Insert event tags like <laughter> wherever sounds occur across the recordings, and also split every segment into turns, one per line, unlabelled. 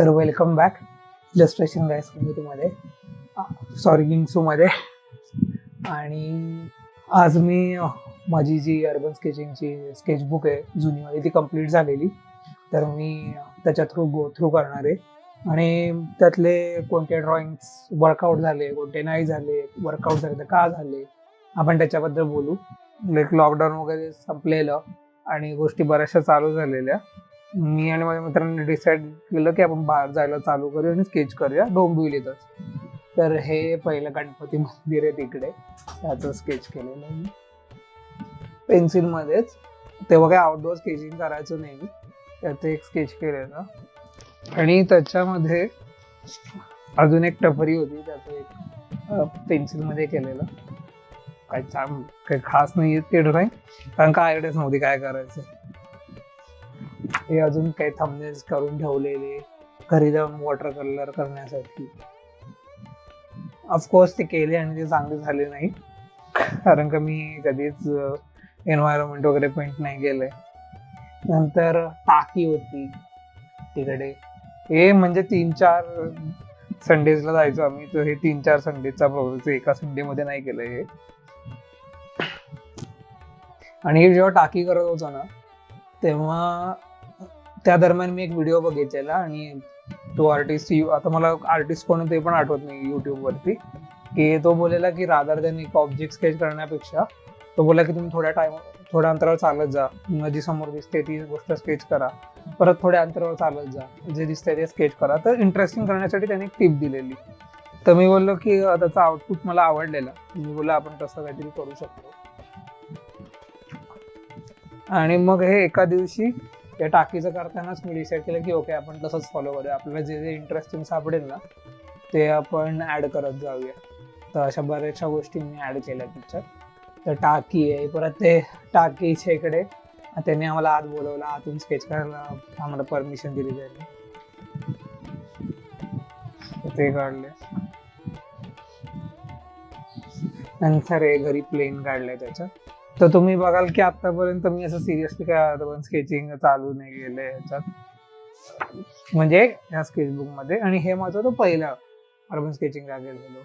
तर welcome back illustration guys कम्युनिटीमध्ये sorry गिंगसूमध्ये आणि आज मी माझी जी अर्बन स्केचिंगची स्केचबुक आहे जुनीमध्ये ती कंप्लीट झालेली. तर मी त्याच्या थ्रू गो थ्रू करणार आहे. आणि त्यातले कोणते ड्रॉइंग्स वर्कआउट झाले कोणते नाही झाले वर्कआउट झाले तर का झाले आपण त्याच्याबद्दल बोलू. लाईक लॉकडाऊन वगैरे संपलेलं आणि गोष्टी बऱ्याचशा चालू झालेल्या. मी आणि माझ्या मित्रांनी डिसाईड केलं की आपण बाहेर जायला चालू करूया आणि स्केच करूया. डोंबिवलीतच तर. हे पहिलं गणपती मंदिर आहे तिकडे. त्याचं स्केच केलेलं मी. पेन्सिलमध्येच तेव्हा काही आउटडोअर स्केचिंग करायचं नाही त्याचं एक स्केच केलेलं. आणि त्याच्यामध्ये अजून एक टपरी होती त्याचं एक पेन्सिलमध्ये केलेलं. काही छान काही खास नाही आहे ते ड्रॉइंग कारण काय आयडियाच नव्हती काय करायचं? हे अजून काही थंबनेल्स करून ठेवलेले घरी जाऊन वॉटर कलर करण्यासाठी. ऑफकोर्स ते केले आणि ते चांगले झाले नाही. कारण का मी कधीच एन्व्हायरमेंट वगैरे पेंट नाही केलंय. नंतर टाकी होती तिकडे. हे म्हणजे तीन चार संडेजला जायचो आम्ही. तर हे तीन चार संडेचा प्रोग्रेस एका संडे मध्ये नाही केलं हे. आणि जेव्हा टाकी करत होतो ना तेव्हा त्या दरम्यान मी एक व्हिडिओ बघितलेला आणि तो आर्टिस्ट आता मला आर्टिस्ट कोण ते पण आठवत नाही युट्यूब वरती. की तो बोलेला की रादर देन एक ऑब्जेक्ट स्केच करण्यापेक्षा तो बोला की तुम्ही थोड्या टाइम थोड्या अंतरावर चालत जा. नदी समोर दिसते ती गोष्ट स्केच करा. परत थोड्या अंतरावर चालत जा. जे दिसतंय ते स्केच करा. तर इंटरेस्टिंग करण्यासाठी त्याने एक टिप दिलेली. तर मी बोललो की त्याचा आउटपुट मला आवडलेला. मी बोललो आपण तसं काहीतरी करू शकतो. आणि मग हे एका दिवशी त्या टाकीचं करतानाच मी डिसाईड केलं की ओके आपण तसंच फॉलो करूया. आपल्याला जे जे इंटरेस्टिंग सापडेल ना ते आपण ऍड करत जाऊया. तर अशा बऱ्याचशा गोष्टी मी ऍड केल्या त्याच्यात तर टाकी आहे परत ते टाकीच्या इकडे त्यांनी आम्हाला आत बोलवलं आतून स्केच करायला आम्हाला परमिशन दिली त्यांनी. ते काढले. नंतर हे घरी प्लेन काढले त्याच्यात. तर तुम्ही बघाल की आतापर्यंत मी असं सिरियसली काय अर्बन स्केचिंग चालू नाही गेले याच्यात म्हणजे ह्या स्केचबुकमध्ये. आणि हे माझं तो पहिला अर्बन स्केचिंग गेलो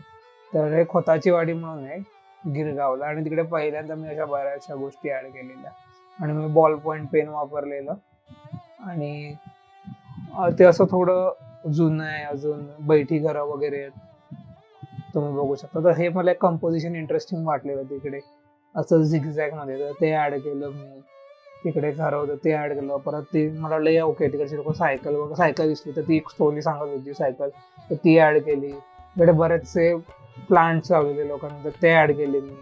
तर हे खोताची वाडी म्हणून आहे गिरगावला. आणि तिकडे पहिल्यांदा मी अशा बऱ्याचशा गोष्टी ऍड केलेल्या. आणि मी बॉल पॉइंट पेन वापरलेलं. आणि ते असं थोडं जुनं आहे अजून. बैठी घरं वगैरे आहेत. तुम्ही बघू शकता. तर हे मला कंपोजिशन इंटरेस्टिंग वाटलेलं तिकडे. असं झिगझॅगमध्ये तर ते ऍड केलं मी. तिकडे खरं होतं ते ऍड केलं. परत ते मला वाटलं ओके तिकडचे लोक सायकल वगैरे सायकल दिसली तर ती एक स्टोरी सांगत होती सायकल तर ती ऍड केली. तिकडे बरेचसे प्लांट्स लावलेले लोकांनी तर ते ऍड केले मी.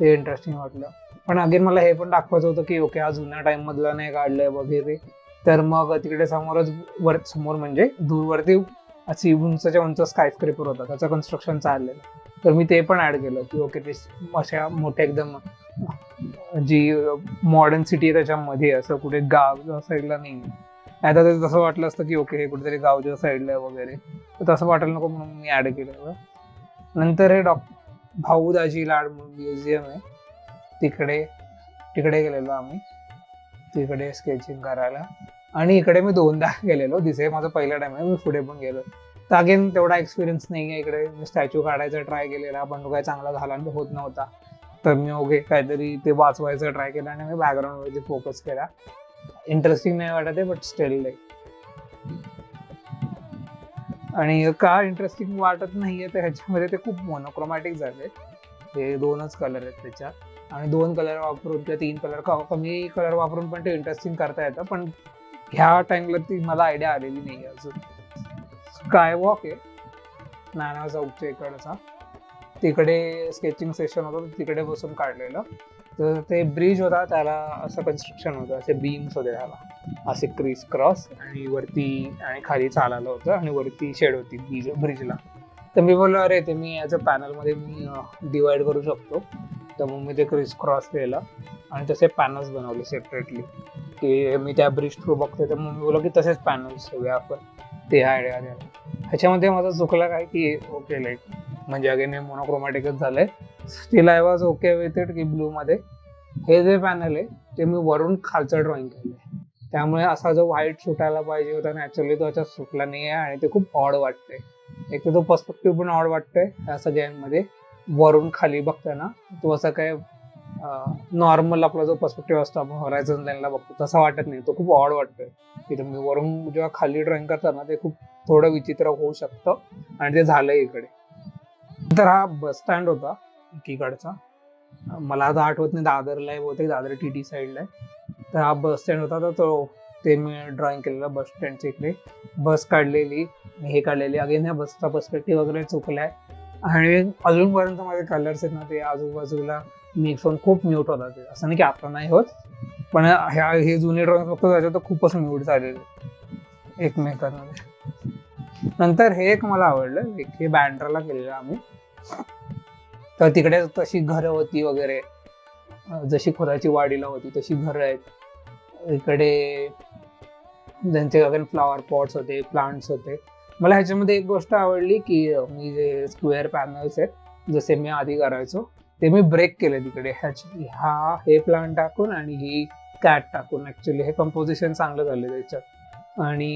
ते इंटरेस्टिंग वाटलं. पण अगेन मला हे पण दाखवायचं होतं की ओके हा जुन्या टाइम मधला नाही काढलंय वगैरे. तर मग तिकडे समोरच वर समोर म्हणजे दूरवरती अशी उंचच्या उंच स्कायस्क्रेपर होता. त्याचं कन्स्ट्रक्शन चाललेलं. तर मी ते पण ऍड केलं की ओके ते अशा मोठ्या एकदम जी मॉडर्न सिटी आहे त्याच्यामध्ये असं कुठे गाव साईडला नाही आता ते तसं वाटलं असतं की ओके हे कुठेतरी गावच्या साईडला आहे वगैरे. तर तसं वाटायला नको म्हणून मी ऍड केलं नंतर हे डॉ भाऊ दाजी लाड म्हणून म्युझियम आहे. तिकडे तिकडे गेलेलो आम्ही. तिकडे स्केचिंग करायला. आणि इकडे मी दोनदा <laughs> गेलेलो. दिसे माझा पहिला टाइम आहे. मी पुढे पण गेलो. तर अगेन तेवढा एक्सपिरियन्स नाही आहे इकडे. मी स्टॅच्यू काढायचा ट्राय केलेला. पण तो काही चांगला झाला आणि होत नव्हता. तर मी ओके काहीतरी ते वाचवायचं ट्राय केलं आणि मी बॅकग्राऊंडवरती फोकस केला. इंटरेस्टिंग नाही वाटत आहे बट स्टील लाईक आणि का इंटरेस्टिंग वाटत नाहीये तर ह्याच्यामध्ये ते खूप मोनोक्रोमॅटिक झाले. हे दोनच कलर आहेत त्याच्यात. आणि दोन कलर वापरून किंवा तीन कलर कमी कलर वापरून पण ते इंटरेस्टिंग करता येतं. पण ह्या टाइमला ती मला आयडिया आलेली नाही अजून. स्कायवॉक आहे. नाना चौकच्या इकडचा. तिकडे स्केचिंग सेशन होतं तिकडे बसून काढलेलं. तर ते ब्रिज होता त्याला असं कन्स्ट्रक्शन होतं असे बीम्स होते त्याला असे क्रिस क्रॉस आणि वरती आणि खाली चालायला होतं आणि वरती शेड होती ब्रिज ब्रिजला तर मी बोललो अरे ते मी याचं पॅनलमध्ये मी डिवाइड करू शकतो. तर मग मी ते क्रिस क्रॉस केलं आणि तसे पॅनल्स बनवले सेपरेटली की मी त्या ब्रिज थ्रू बघते तर मग मी बोललो की तसेच पॅनल्स ठेवूया आपण. ते आयडिया द्यायला ह्याच्यामध्ये माझा चुकला काय की ओके लाईक म्हणजे अगेन हे मोनोक्रोमॅटिकच झालंय. Still I was okay with it की ब्लू मध्ये. हे जे पॅनल आहे ते मी वरून खालचं ड्रॉइंग केलंय. त्यामुळे असा जो व्हाईट सुटायला पाहिजे होता नॅचरली तो याच्यात सुटला नाही आहे आणि ते खूप ऑड वाटते एक तर तो पर्स्पेक्टिव्ह पण ऑड वाटतोय ह्या सगळ्यांमध्ये वरून खाली बघताना. तो असं काय नॉर्मल आपला जो पर्स्पेक्टिव्ह असतो आपण हॉरायझन लाईनला बघतो तसा वाटत नाही. तो खूप ऑड वाटतोय. की तुम्ही वरून जेव्हा खाली ड्रॉइंग करताना ते खूप थोडं विचित्र होऊ शकतं आणि ते झालंय इकडे. तर हा बस स्टँड होता एकीकडचा. मला आता आठवत नाही दादरला आहे बहुतेक दादर टी टी साईडला आहे. तर हा बस स्टँड होता तर तो ते मी ड्रॉइंग केलेलं बस स्टँडच्या इकडे. बस काढलेली हे काढलेली. अगेन ह्या बसचा पर्स्पेक्टिव्ह वगैरे चुकलाय. आणि अजूनपर्यंत माझे कलर्स आहेत ना ते आजूबाजूला मी फोन खूप म्यूट होतात ते. असं नाही की आता नाही होत पण ह्या हे जुने ड्रॉइंग फक्त त्याच्यात तर खूपच म्यूट झालेले. एकमेकांमध्ये. नंतर हे एक मला आवडलं एक हे बँड्राला केलेलं आम्ही. तर तिकडे तशी घरं होती वगैरे. जशी खोदाची वाडीला होती तशी घरं आहेत. इकडे ज्यांचे अगेन फ्लॉवर पॉट्स होते प्लांट्स होते. मला ह्याच्यामध्ये एक गोष्ट आवडली की मी जे स्क्वेअर पॅनल्स आहेत जसे मी आधी करायचो ते मी ब्रेक केले तिकडे. ह्याची हा हे प्लांट टाकून आणि ही कॅट टाकून. ऍक्च्युली हे कंपोजिशन चांगलं झालं त्याच्यात. आणि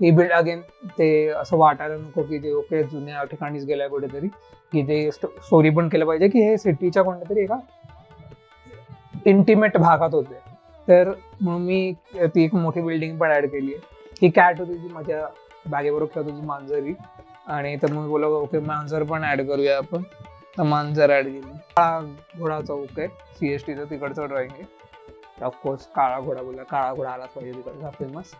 ही बिल्ड अगेन ते असं वाटायला नको की ते ओके जुन्या ठिकाणीच गेलाय कुठेतरी की ते स्टोरी पण केलं पाहिजे की हे सिटीच्या कोणत्यातरी एका इंटिमेट भागात होते तर म्हणून मी ती एक मोठी बिल्डिंग पण ऍड केली आहे ही कॅट होती ती माझ्या बॅगेबरोबर खेळत होती मांजरी. आणि तर मग बोला ओके मांजर पण ऍड करूया आपण. मांजर ऍड केली. काळा घोडा चौक आहे. सीएसटीचं तिकडचं ड्रॉइंग आहे. ऑफकोर्स काळा घोडा बोला काळा घोडा आलाच पाहिजे तिकडचा फेमस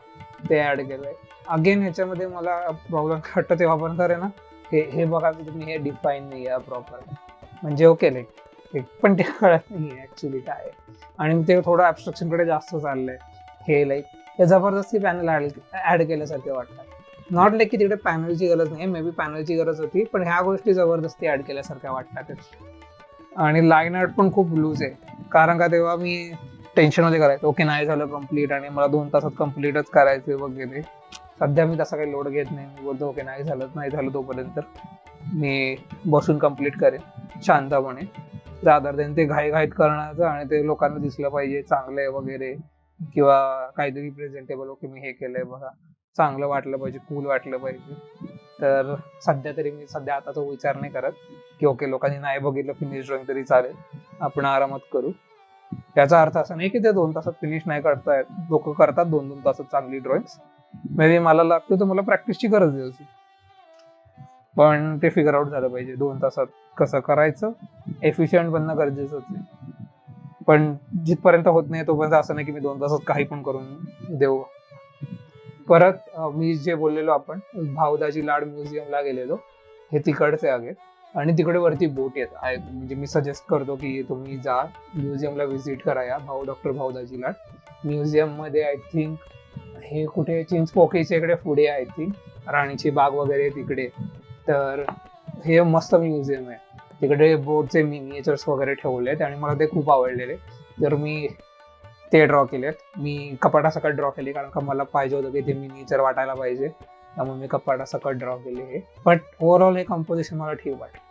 ते ऍड केलंय. अगेन ह्याच्यामध्ये मला प्रॉब्लेम वाटतं तेव्हा पण आहे ना? हे हे बघा की तुम्ही हे डिफाईन नाही आहे प्रॉपर म्हणजे ओके लाईक पण ते कळत नाही ऍक्च्युली काय आणि ते थोडं ऍबस्ट्रक्शनकडे जास्त चाललंय. हे लाईक हे जबरदस्ती पॅनल ऍड केल्यासारखे वाटतात नॉट लाईक की तिकडे पॅनलची गरज नाही. मे बी पॅनलची गरज होती पण ह्या गोष्टी जबरदस्ती ऍड केल्यासारख्या वाटतात. आणि लाईन आर्ट पण खूप लूज आहे. कारण का तेव्हा मी टेन्शनमध्ये करायचं ओके नाही झालं कंप्लीट आणि मला दोन तासात कम्प्लीटच करायचे वगैरे. सध्या मी तसा काही लोड घेत नाही. मी बोलतो ओके नाही झालं नाही झालं तोपर्यंत मी बसून कंप्लीट करेन. शांतपणे. रादर देन ते घाई घाईत करण्याचं आणि ते लोकांना दिसलं पाहिजे चांगलं आहे वगैरे किंवा काहीतरी प्रेझेंटेबल ओके मी हे केलंय बघा. चांगलं वाटलं पाहिजे कूल वाटलं पाहिजे. तर सध्या तरी मी सध्या आता तो विचार नाही करत की ओके लोकांनी नाही बघितलं फिनिश ड्रॉइंग तरी चालेल. आपण आरामात करू. याचा अर्थ असा नाही की ते दोन तासात फिनिश नाही करतायत. लोक करतात दोन दोन तासात चांगली ड्रॉइंग्स मे बी मला लागतो तर मला प्रॅक्टिसची गरज आहे अशी. पण ते फिगर आउट झालं पाहिजे. दोन तासात कसं करायचं? एफिशियंट बनणं गरजेचंच आहे. पण जिथपर्यंत होत नाही तोपर्यंत असं नाही की मी दोन तासात काही पण करून देऊ. परत मी जे बोललेलो आपण भावदाजी लाड म्युझियमला गेलेलो हे तिकडचे आहे आणि तिकडे वरती बोट येत. आहे म्हणजे मी सजेस्ट करतो की तुम्ही जा म्युझियमला व्हिजिट करा या भाऊ डॉक्टर भाऊदाजी लाड. म्युझियममध्ये आय थिंक हे कुठे चिंचपोकीच्या इकडे पुढे आय थिंक राणीची बाग वगैरे तिकडे. तर हे मस्त म्युझियम आहे. तिकडे बोटचे मिनिएचर्स वगैरे ठेवले आहेत आणि मला ते खूप आवडलेले. तर मी ते ड्रॉ केलेत. मी कपाटासकट ड्रॉ केले कारण का मला पाहिजे होतं की ते मिनिएचर वाटायला पाहिजे. त्यामुळे मी कपाटासकट ड्रॉ केले हे. बट ओव्हरऑल हे कंपोजिशन मला ठीक वाटलं.